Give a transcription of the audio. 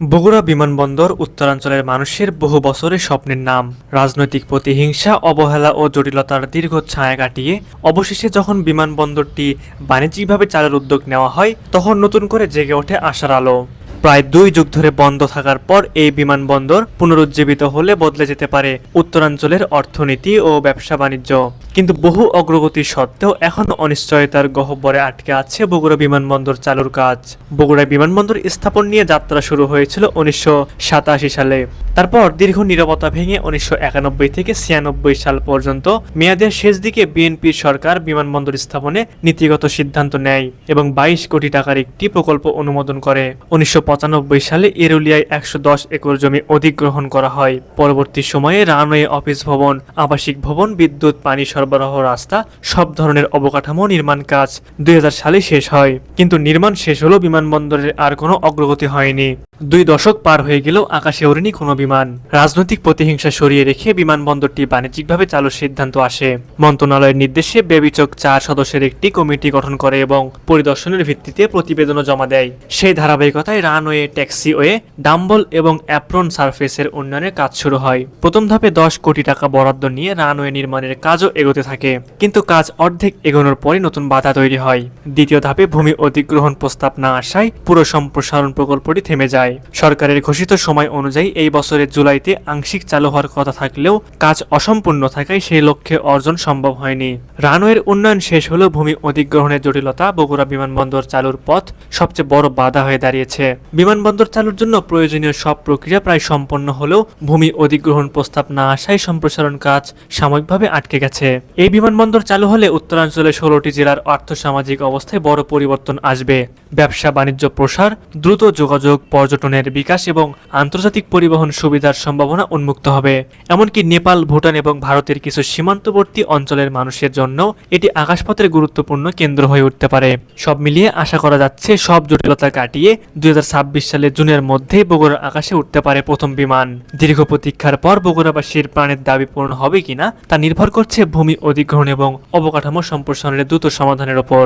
বগুড়া বিমানবন্দর উত্তরাঞ্চলের মানুষের বহু বছরের স্বপ্নের নাম। রাজনৈতিক প্রতিহিংসা, অবহেলা ও জটিলতার দীর্ঘ ছায়া কাটিয়ে অবশেষে যখন বিমানবন্দরটি বাণিজ্যিকভাবে চালের উদ্যোগ নেওয়া হয়, তখন নতুন করে জেগে ওঠে আশার আলো। প্রায় দুই যুগ ধরে বন্ধ থাকার পর এই বিমানবন্দর পুনরুজ্জীবিত হলে বদলে যেতে পারে উত্তরাঞ্চলের অর্থনীতি ও ব্যবসা বাণিজ্য। কিন্তু বহু অগ্রগতি সত্ত্বেও এখনও অনিশ্চয়তার গহ্বরে আটকে আছে বগুড়া বিমানবন্দর চালুর কাজ। বগুড়া বিমানবন্দর স্থাপন নিয়ে যাত্রা শুরু হয়েছিল উনিশশো সাতাশি সালে। তারপর দীর্ঘ নীরবতা ভেঙে উনিশশো একানব্বই থেকে ছিয়ানব্বই সাল পর্যন্ত মেয়াদের শেষ দিকে বিএনপির সরকার বিমানবন্দর স্থাপনে নীতিগত সিদ্ধান্ত নেয় এবং বাইশ কোটি টাকার একটি প্রকল্প অনুমোদন করে। উনিশশো পঁচানব্বই সালে এরুলিয়ায় একশো দশ একর জমি অধিগ্রহণ করা হয়। পরবর্তী সময়ে রানওয়ে অফিস ভবন, আবাসিক ভবন, বিদ্যুৎ, পানি সরবরাহ রাস্তা, সব ধরনের অবকাঠামো নির্মাণ কাজ দুই হাজার সালে শেষ হয়। কিন্তু নির্মাণ শেষ হলেও বিমানবন্দরের আর কোনো অগ্রগতি হয়নি। দুই দশক পার হয়ে গেলেও আকাশে ওড়েনি কোনো বিমান। রাজনৈতিক প্রতিহিংসা সরিয়ে রেখে বিমানবন্দরটি বাণিজ্যিকভাবে চালুর সিদ্ধান্ত আসে। মন্ত্রণালয়ের নির্দেশে বেবিচক চার সদস্যের একটি কমিটি গঠন করে এবং পরিদর্শনের ভিত্তিতে প্রতিবেদনও জমা দেয়। সেই ধারাবাহিকতায় রানওয়ে, ট্যাক্সিওয়ে, ডাম্বল এবং অ্যাপ্রন সার্ফেসের উন্নয়নের কাজ শুরু হয়। প্রথম ধাপে দশ কোটি টাকা বরাদ্দ নিয়ে রানওয়ে নির্মাণের কাজও এগোতে থাকে। কিন্তু কাজ অর্ধেক এগোনোর পরই নতুন বাধা তৈরি হয়। দ্বিতীয় ধাপে ভূমি অধিগ্রহণ প্রস্তাব না আসায় পুরো সম্প্রসারণ প্রকল্পটি থেমে যায়। সরকারের ঘোষিত সময় অনুযায়ী এই বছরের জুলাইতে আংশিক চালু হওয়ার কথা থাকলেও কাজ অসম্পূর্ণ থাকায় সেই লক্ষ্যে অর্জন সম্ভব হয়নি। রানওয়ের উন্নয়ন শেষ হলেও ভূমি অধিগ্রহণের জটিলতা বগুড়া বিমানবন্দর চালুর পথ সবচেয়ে বড় বাধা হয়ে দাঁড়িয়েছে। বিমানবন্দর চালুর জন্য প্রয়োজনীয় সব প্রক্রিয়া প্রায় সম্পন্ন হলেও ভূমি অধিগ্রহণ প্রস্তাব না আসায় সম্প্রসারণ কাজ সাময়িকভাবে আটকে গেছে। এই বিমানবন্দর চালু হলে উত্তরাঞ্চলের ষোলোটি জেলার আর্থসামাজিক অবস্থায় বড় পরিবর্তন আসবে। ব্যবসা বাণিজ্য প্রসার, দ্রুত যোগাযোগ পর্যটনের বিকাশ এবং আন্তর্জাতিক পরিবহন সুবিধার সম্ভাবনা উন্মুক্ত হবে। এমনকি নেপাল, ভুটান এবং ভারতের কিছু সীমান্তবর্তী অঞ্চলের মানুষের জন্য এটি আকাশপথের গুরুত্বপূর্ণ কেন্দ্র হয়ে উঠতে পারে। সব মিলিয়ে আশা করা যাচ্ছে সব জটিলতা কাটিয়ে দুই সালের জুনের মধ্যেই বগুড়ার আকাশে উঠতে পারে প্রথম বিমান। দীর্ঘ প্রতীক্ষার পর বগুড়াবাসীর প্রাণের দাবি পূরণ হবে কিনা তা নির্ভর করছে ভূমি অধিগ্রহণ এবং অবকাঠামো সম্প্রসারণের দ্রুত সমাধানের ওপর।